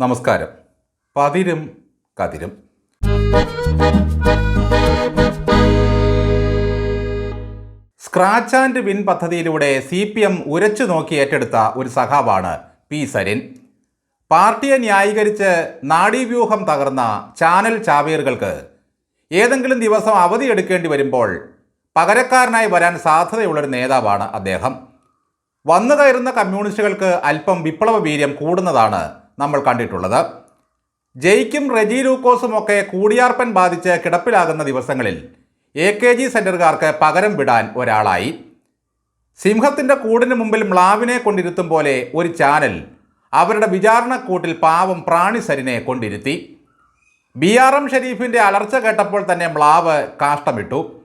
നമസ്കാരം. പതിരും കതിരും. സ്ക്രാച്ച് ആൻഡ് വിൻ പദ്ധതിയിലൂടെ സി പി എം ഉരച്ചു നോക്കി ഏറ്റെടുത്ത ഒരു സഖാവാണ് പി സരിൻ. പാർട്ടിയെ ന്യായീകരിച്ച് നാഡീവ്യൂഹം തകർന്ന ചാനൽ ചാവേറുകൾക്ക് ഏതെങ്കിലും ദിവസം അവധി എടുക്കേണ്ടി വരുമ്പോൾ പകരക്കാരനായി വരാൻ സാധ്യതയുള്ളൊരു നേതാവാണ് അദ്ദേഹം. വന്നു കയറുന്ന കമ്മ്യൂണിസ്റ്റുകൾക്ക് അല്പം വിപ്ലവ വീര്യം കൂടുന്നതാണ് നമ്മൾ കണ്ടിട്ടുള്ളത്. ജയിക്കും റെജി ലൂക്കോസും ഒക്കെ കൂടിയാർപ്പൻ ബാധിച്ച് കിടപ്പിലാകുന്ന ദിവസങ്ങളിൽ എ കെ ജി സെന്ററുകാർക്ക് പകരം വിടാൻ ഒരാളായി. സിംഹത്തിന്റെ കൂടിന് മുമ്പിൽ മ്ലാവിനെ കൊണ്ടിരുത്തും പോലെ ഒരു ചാനൽ അവരുടെ വിചാരണക്കൂട്ടിൽ പാവം പ്രാണിസരിനെ കൊണ്ടിരുത്തി. ബി ആർ എം ഷെരീഫിന്റെ അലർച്ച കേട്ടപ്പോൾ തന്നെ മ്ലാവ് കാഷ്ടമിട്ടു.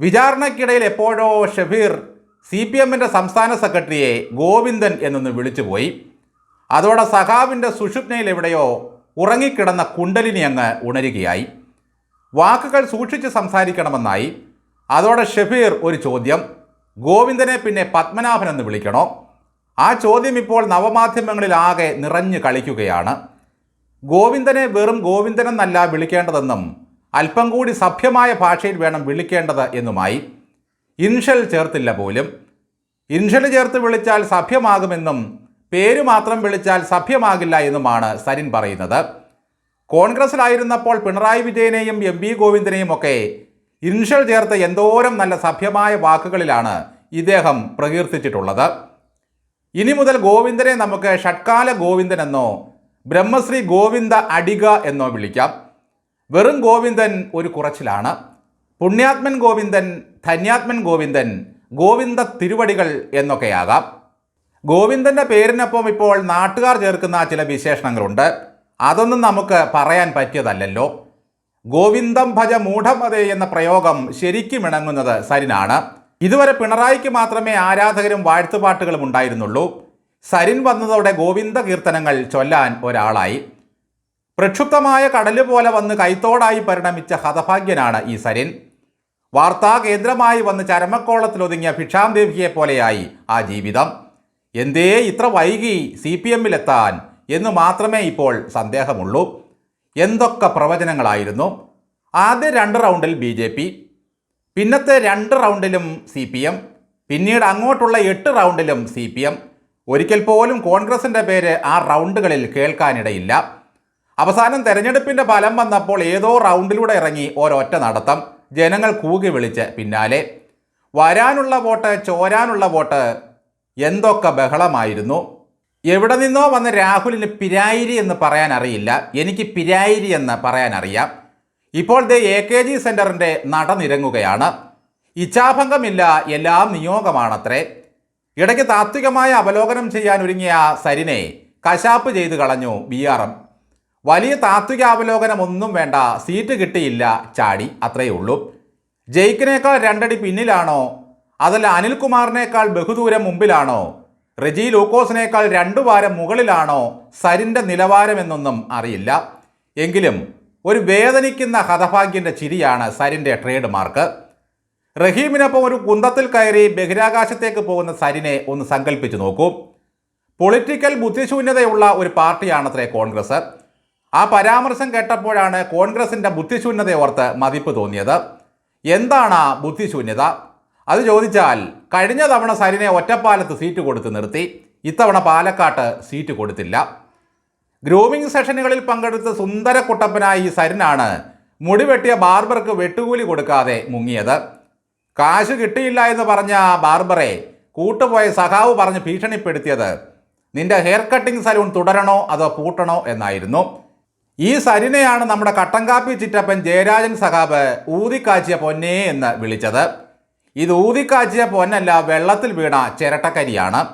വിചാരണയ്ക്കിടയിൽ എപ്പോഴോ ഷബീർ സി പി എമ്മിന്റെ സംസ്ഥാന സെക്രട്ടറിയെ ഗോവിന്ദൻ എന്നൊന്ന് വിളിച്ചുപോയി. അതോടെ സഖാവിന്റെ സുഷുപ്നയിൽ എവിടെയോ ഉറങ്ങിക്കിടന്ന കുണ്ടലിനി അങ്ങ് ഉണരുകയായി. വാക്കുകൾ സൂക്ഷിച്ച് സംസാരിക്കണമെന്നായി. അതോടെ ഷെഫീർ ഒരു ചോദ്യം ഗോവിന്ദനെ പിന്നെ പത്മനാഭൻ എന്ന് വിളിക്കണോ? ആ ചോദ്യം ഇപ്പോൾ നവമാധ്യമങ്ങളിൽ ആകെ നിറഞ്ഞു കളിക്കുകയാണ്. ഗോവിന്ദനെ വെറും ഗോവിന്ദനെന്നല്ല വിളിക്കേണ്ടതെന്നും അല്പം കൂടി സഭ്യമായ ഭാഷയിൽ വേണം വിളിക്കേണ്ടത് എന്നുമായി. ഇൻഷൽ ചേർത്തില്ല പോലും. ഇൻഷൽ ചേർത്ത് വിളിച്ചാൽ സഭ്യമാകുമെന്നും പേര് മാത്രം വിളിച്ചാൽ സഭ്യമാകില്ല എന്നുമാണ് സരിൻ പറയുന്നത്. കോൺഗ്രസിലായിരുന്നപ്പോൾ പിണറായി വിജയനെയും എം വി ഗോവിന്ദനെയും ഒക്കെ ഇൻഷൽ ചേർത്ത് എന്തോരം നല്ല സഭ്യമായ വാക്കുകളിലാണ് ഇദ്ദേഹം പ്രകീർത്തിച്ചിട്ടുള്ളത്. ഇനി മുതൽ ഗോവിന്ദനെ നമുക്ക് ഷട്കാല ഗോവിന്ദൻ എന്നോ ബ്രഹ്മശ്രീ ഗോവിന്ദ അടിക എന്നോ വിളിക്കാം. വെറും ഗോവിന്ദൻ ഒരു കുറച്ചിലാണ്. പുണ്യാത്മൻ ഗോവിന്ദൻ ധന്യാത്മൻ ഗോവിന്ദൻ ഗോവിന്ദ തിരുവടികൾ എന്നൊക്കെയാകാം. ഗോവിന്ദന്റെ പേരിനൊപ്പം ഇപ്പോൾ നാട്ടുകാർ ചേർക്കുന്ന ചില വിശേഷണങ്ങളുണ്ട്. അതൊന്നും നമുക്ക് പറയാൻ പറ്റിയതല്ലല്ലോ. ഗോവിന്ദം ഭജ മൂഢമതേ എന്ന പ്രയോഗം ശരിക്കും ഇണങ്ങുന്നത് സരിനാണ്. ഇതുവരെ പിണറായിക്ക് മാത്രമേ ആരാധകരും വാഴ്ത്തുപാട്ടുകളും ഉണ്ടായിരുന്നുള്ളൂ. സരിൻ വന്നതോടെ ഗോവിന്ദ കീർത്തനങ്ങൾ ചൊല്ലാൻ ഒരാളായി. പ്രക്ഷുപ്തമായ കടൽ പോലെ വന്ന് കൈത്തോടായി പരിണമിച്ച ഹതഭാഗ്യനാണ് ഈ സരിൻ. വാർത്താ കേന്ദ്രമായി വന്ന് ചരമക്കോളത്തിലൊതുങ്ങിയ ഭിക്ഷാം ദേവിയെ പോലെയായി ആ ജീവിതം. എന്തേ ഇത്ര വൈകി സി പി എമ്മിലെത്താൻ എന്ന് മാത്രമേ ഇപ്പോൾ സന്ദേഹമുള്ളൂ. എന്തൊക്കെ പ്രവചനങ്ങളായിരുന്നു? ആദ്യ രണ്ട് റൗണ്ടിൽ ബി ജെ പി പിന്നത്തെ രണ്ട് റൗണ്ടിലും സി പി എം പിന്നീട് അങ്ങോട്ടുള്ള എട്ട് റൗണ്ടിലും സി പി എം. ഒരിക്കൽ പോലും കോൺഗ്രസിന്റെ പേര് ആ റൗണ്ടുകളിൽ കേൾക്കാനിടയില്ല. അവസാനം തെരഞ്ഞെടുപ്പിന്റെ ഫലം വന്നപ്പോൾ ഏതോ റൗണ്ടിലൂടെ ഇറങ്ങി ഒരൊറ്റ നടത്തം. ജനങ്ങൾ കൂകി വിളിച്ച് പിന്നാലെ. വരാനുള്ള വോട്ട് ചോരാനുള്ള വോട്ട് എന്തൊക്കെ ബഹളമായിരുന്നു? എവിടെ നിന്നോ വന്ന രാഹുലിന് പിരായിരി എന്ന് പറയാൻ അറിയില്ല. എനിക്ക് പിരായിരി എന്ന് പറയാൻ അറിയാം. ഇപ്പോൾ ദേ എ കെ ജി സെന്ററിന്റെ നടനിരങ്ങുകയാണ് ഇച്ഛാഭംഗമില്ല എല്ലാം നിയോഗമാണത്രേ. ഇടയ്ക്ക് താത്വികമായ അവലോകനം ചെയ്യാൻ ഒരുങ്ങിയ സരിനെ കശാപ്പ് ചെയ്ത് കളഞ്ഞു ബി ആർ എം വലിയ താത്വിക അവലോകനം ഒന്നും വേണ്ട സീറ്റ് കിട്ടിയില്ല ചാടി അത്രയേ ഉള്ളൂ. ജയിക്കിനേക്കാൾ രണ്ടടി പിന്നിലാണോ അതല്ല അനിൽകുമാറിനേക്കാൾ ബഹുദൂരം മുമ്പിലാണോ? റെജി ലൂക്കോസിനേക്കാൾ രണ്ടു വാരം മുകളിലാണോ? സരിന്റെ നിലവാരമെന്നൊന്നും അറിയില്ല. എങ്കിലും ഒരു വേദനിക്കുന്ന ഹതഭാഗ്യന്റെ ചിരിയാണ് സരിന്റെ ട്രേഡ് മാർക്ക്. റഹീമിനൊപ്പം ഒരു കുന്തത്തിൽ കയറി ബഹിരാകാശത്തേക്ക് പോകുന്ന സരിനെ ഒന്ന് സങ്കല്പിച്ചു നോക്കൂ. പൊളിറ്റിക്കൽ ബുദ്ധിശൂന്യതയുള്ള ഒരു പാർട്ടിയാണത്രേ കോൺഗ്രസ്. ആ പരാമർശം കേട്ടപ്പോഴാണ് കോൺഗ്രസിന്റെ ബുദ്ധിശൂന്യത ഓർത്ത് മതിപ്പ് തോന്നിയത്. എന്താണ് ബുദ്ധിശൂന്യത? അത് ചോദിച്ചാൽ കഴിഞ്ഞ തവണ സരിനെ ഒറ്റപ്പാലത്ത് സീറ്റ് കൊടുത്ത് നിർത്തി. ഇത്തവണ പാലക്കാട്ട് സീറ്റ് കൊടുത്തില്ല. ഗ്രൂമിംഗ് സെഷനുകളിൽ പങ്കെടുത്ത സുന്ദര കുട്ടപ്പനായി സരിനാണ് മുടിവെട്ടിയ ബാർബർക്ക് വെട്ടുകൂലി കൊടുക്കാതെ മുങ്ങിയത്. കാശ് കിട്ടിയില്ല എന്ന് പറഞ്ഞ ബാർബറെ കൂട്ടുപോയ സഖാവ് പറഞ്ഞ് ഭീഷണിപ്പെടുത്തിയത് നിന്റെ ഹെയർ കട്ടിംഗ് സലൂൺ തുടരണോ അതോ പൂട്ടണോ? എന്നായിരുന്നു. ഈ സരിനെയാണ് നമ്മുടെ കട്ടൻകാപ്പി ചിറ്റപ്പൻ ജയരാജൻ സഖാബ് ഊതിക്കാച്ചിയ പൊന്നേ എന്ന് വിളിച്ചത്. ഇത് ഊതിക്കാച്ചിയ പൊന്നല്ല വെള്ളത്തിൽ വീണ ചിരട്ടക്കരിയാണ്.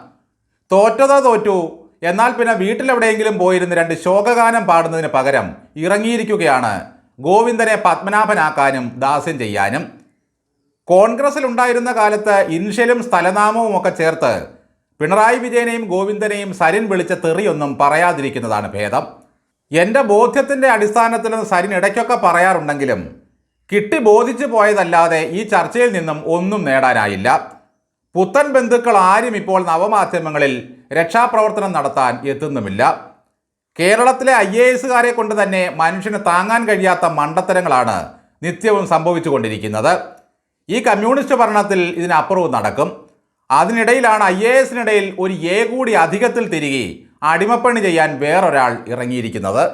തോറ്റതോ തോറ്റു. എന്നാൽ പിന്നെ വീട്ടിലെവിടെയെങ്കിലും പോയിരുന്ന് രണ്ട് ശോകഗാനം പാടുന്നതിന് പകരം ഇറങ്ങിയിരിക്കുകയാണ് ഗോവിന്ദനെ പത്മനാഭനാക്കാനും ദാസ്യം ചെയ്യാനും. കോൺഗ്രസിൽ ഉണ്ടായിരുന്ന കാലത്ത് ഇൻഷ്യലും സ്ഥലനാമവും ഒക്കെ ചേർത്ത് പിണറായി വിജയനെയും ഗോവിന്ദനെയും സരിൻ വിളിച്ച തെറിയൊന്നും പറയാതിരിക്കുന്നതാണ് ഭേദം. എന്റെ ബോധ്യത്തിന്റെ അടിസ്ഥാനത്തിൽ സരിൻ ഇടയ്ക്കൊക്കെ പറയാറുണ്ടെങ്കിലും കിട്ടി ബോധിച്ചു പോയതല്ലാതെ ഈ ചർച്ചയിൽ നിന്നും ഒന്നും നേടാനായില്ല. പുത്തൻ ബന്ധുക്കൾ ആരും ഇപ്പോൾ നവമാധ്യമങ്ങളിൽ രക്ഷാപ്രവർത്തനം നടത്താൻ എത്തുന്നുമില്ല. കേരളത്തിലെ ഐ എ എസുകാരെ കൊണ്ട് തന്നെ മനുഷ്യന് താങ്ങാൻ കഴിയാത്ത മണ്ടത്തരങ്ങളാണ് നിത്യവും സംഭവിച്ചുകൊണ്ടിരിക്കുന്നത്. ഈ കമ്മ്യൂണിസ്റ്റ് ഭരണത്തിൽ ഇതിനപ്പുറവും നടക്കും. അതിനിടയിലാണ് ഐ എ എസിനിടയിൽ ഒരു എ കൂടി അധികത്തിൽ തിരികെ അടിമപ്പണി ചെയ്യാൻ വേറൊരാൾ ഇറങ്ങിയിരിക്കുന്നത്.